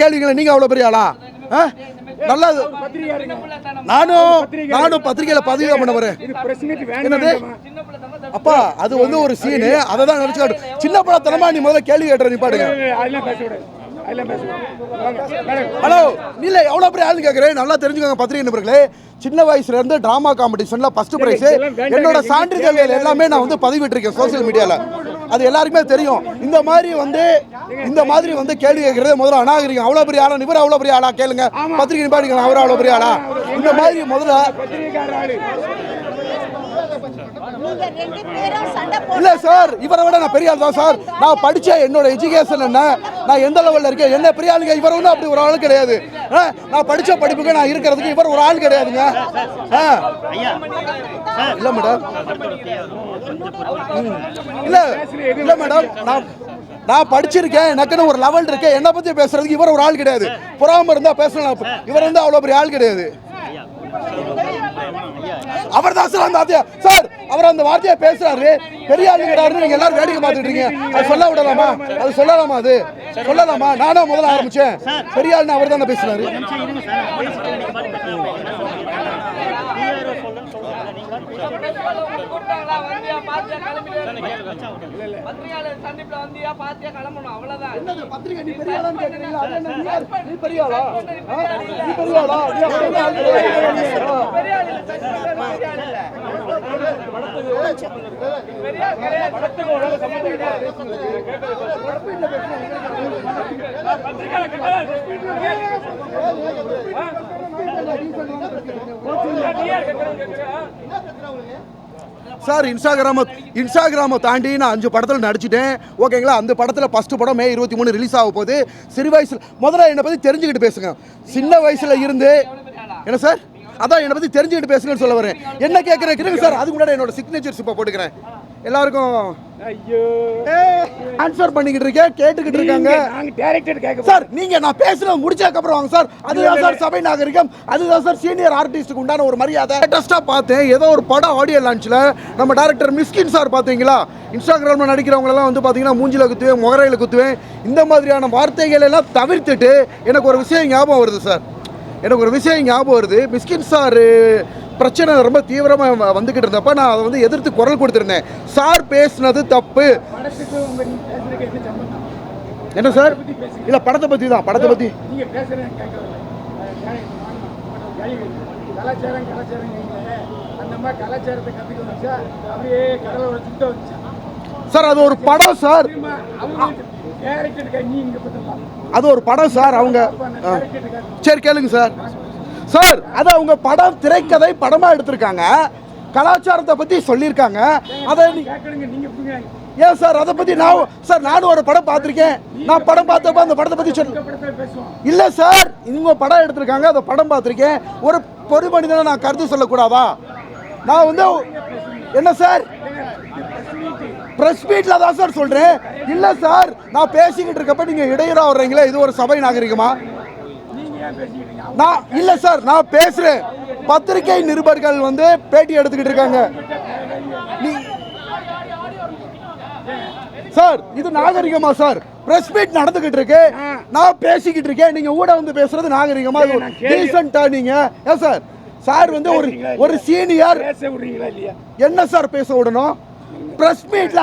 கேள்விங்களா நீங்க அவ்வளவு பெரிய ஆளா? ஆ? நல்லா நானும் நானும் பத்திரிகையில பதிவு பண்ண இது பிரஸ் மீட் என்னது? அப்பா அது வந்து ஒரு சீனு அதை தான் நினைச்சு. சின்ன பழத்தனமா நீ முதல்ல கேள்வி கேட்டுற நீ பாடுங்க. ஹலோ இல்ல எவ்வளவு பெரிய ஆளுன்னு கேக்குறேன். நல்லா தெரிஞ்சுக்கோங்க பத்திரிகை நண்பர்களே. சின்ன வயசுல இருந்து டிராமா காம்படிஷன்ல ஃபர்ஸ்ட் பிரைஸ். என்னோட சான்றிதழ்கள் எல்லாமே நான் வந்து பதிவிட்டிருக்கேன் சோஷியல் மீடியால அது எல்லாருக்குமே தெரியும். இந்த மாதிரி வந்து இந்த மாதிரி வந்து கேள்வி கேட்கறது முதல்ல அநாகரிகம். அவ்வளவு பெரிய ஆளா? இவர் அவ்வளவு பெரிய ஆளா? கேளுங்க. பத்திரிகை நிப்பாடிக்கலாம் அவர் அவ்வளவு பெரிய ஆளா? இந்த மாதிரி முதல்ல இல்ல சார். இவரை விட நான் பெரிய ஆள் தான் சார். நான் படிச்ச என்னோட எஜுகேஷன் என்ன? நான் எந்த லெவல்ல இருக்கேன்? என்ன பெரிய ஆளுங்க இவர் ஒன்றும் அப்படி ஒரு ஆள் கிடையாது. ஆ, நான் படிச்ச படிப்புக்கு நான் இருக்கிறதுக்கு இவர் ஒரு ஆள் கிடையாதுங்க. ஆ. இல்ல மேடம். ம். இல்ல இல்ல மேடம். நான் நான் படிச்சிருக்கேன். எனக்குன்னு ஒரு லெவல் இருக்கு. என்னை பத்தி பேசுறதுக்கு இவர் ஒரு ஆள் கிடையாது. புறாம இருந்தா பேசலாம். இவர் வந்து அவ்வளவு பெரிய ஆள் கிடையாது. அவர் தான் சார் அந்த வார்த்தையா. சார் அவர் அந்த வார்த்தையை பேசுறாரு. பெரிய ஆளு நீங்க எல்லாரும் வேடிக்கை பார்த்துட்டு இருக்கீங்க. அது சொல்ல விடலாமா? அது சொல்லலாமா அது? சொல்லலாமா? நானும் முதல்ல ஆரம்பிச்சேன். பெரிய அவர் தானே பேசுறாரு. பத்திரிகையாளர் பத்திரிகை நீ பெரிய ஆளான்னு அது என்ன, நீ பெரியாளா? நீ பெரிய சார் இன்ஸ்டாகிராம இன்ஸ்டாகிராமை தாண்டி நான் அஞ்சு படத்தில் நடிச்சிட்டேன். ஓகேங்களா? அந்த படத்தில் ஃபஸ்ட்டு படம் மே இருபத்தி மூணு ரிலீஸ் ஆக போகுது. சிறு வயசில் முதல்ல என்னை பற்றி தெரிஞ்சுக்கிட்டு பேசுங்க. சின்ன வயசில் இருந்து என்ன சார்? அதான் என்னை பற்றி தெரிஞ்சுக்கிட்டு பேசுங்கன்னு சொல்ல வரேன். என்ன கேட்குறேன் கேளுங்க சார். அதுக்கு முன்னாடி என்னோட சிக்னேச்சர்ஸ் இப்போ போட்டுக்கிறேன். எல்லாருக்கும் ஐயோ. ஆன்சர் பண்ணிக்கிட்டு இருக்கேன் கேட்டுக்கிட்டு இருக்காங்க. நாங்க சார் நீங்க நான் பேசுறது முடிச்சதுக்கு அப்புறம் வாங்க சார். அதுதான் சார் சபை நாகரிகம். அதுதான் சார் சீனியர் ஆர்டிஸ்டுக்கு உண்டான ஒரு மரியாதை. லேட்டஸ்டா பார்த்தேன் ஏதோ ஒரு படம் ஆடியோ லான்ச்ல நம்ம டைரக்டர் மிஸ்கின் சார் பாத்தீங்களா இன்ஸ்டாகிராம்ல நடிக்கிறவங்க எல்லாம் வந்து பாத்தீங்கன்னா மூஞ்சில குத்துவேன் முகரையில குத்துவேன். இந்த மாதிரியான வார்த்தைகள் எல்லாம் தவிர்த்துட்டு எனக்கு ஒரு விஷயம் ஞாபகம் வருது சார். எனக்கு ஒரு விஷயம் ஞாபகம் வருது. மிஸ்கின் சார் பிரச்சனை ரொம்ப தீவிரமாக வந்துக்கிட்டு இருந்தப்ப நான் அதை வந்து எதிர்த்து குரல் கொடுத்துருந்தேன். சார் பேசுனது தப்பு. என்ன சார்? இல்லை படத்தை பற்றி தான் படத்தை பற்றி கலாச்சாரம் கலாச்சாரம். அந்த மாதிரி கலாச்சாரத்தை அப்படியே வந்துச்சு? சார் அது ஒரு படம் சார். அது ஒரு படம் சார் அவங்க சரி கேளுங்க சார். சார் அது அவங்க படம் திரைக்கதை படமா எடுத்திருக்காங்க. கலாச்சாரத்தை பத்தி சொல்லியிருக்காங்க. அதை ஏன் சார் அதை பத்தி நான் சார் நானும் ஒரு படம் பார்த்துருக்கேன். நான் படம் பார்த்தப்ப அந்த படத்தை பத்தி சொல்ல இல்லை இல்ல சார் இவங்க படம் எடுத்திருக்காங்க அந்த படம் பார்த்துருக்கேன். ஒரு பொறுமனிதனை நான் கருத்து சொல்லக்கூடாதா? நான் வந்து என்ன சார்? பிரஸ் மீட்ல தான் சார் சொல்றேன். இல்ல சார் நான் பேசிக்கிட்டு இருக்கப்ப நீங்க இடையூறா வர்றீங்களே இது ஒரு சபை நாகரிகமா? நான் இல்ல சார் நான் பேசுறேன். பத்திரிகை நிருபர்கள் வந்து பேட்டி எடுத்துக்கிட்டு இருக்காங்க. நீ சார் இது நாகரிகமா சார் பிரஸ் மீட் நடந்துகிட்டு இருக்கு. நான் பேசிக்கிட்டு இருக்கேன். நீங்க ஊட வந்து பேசுறது நாகரிகமா? டீசென்ட்டா நீங்க? ஏன் சார் சார் வந்து ஒரு ஒரு சீனியர் என்ன சார் பேச விடணும்? பிரஸ் மீட்ல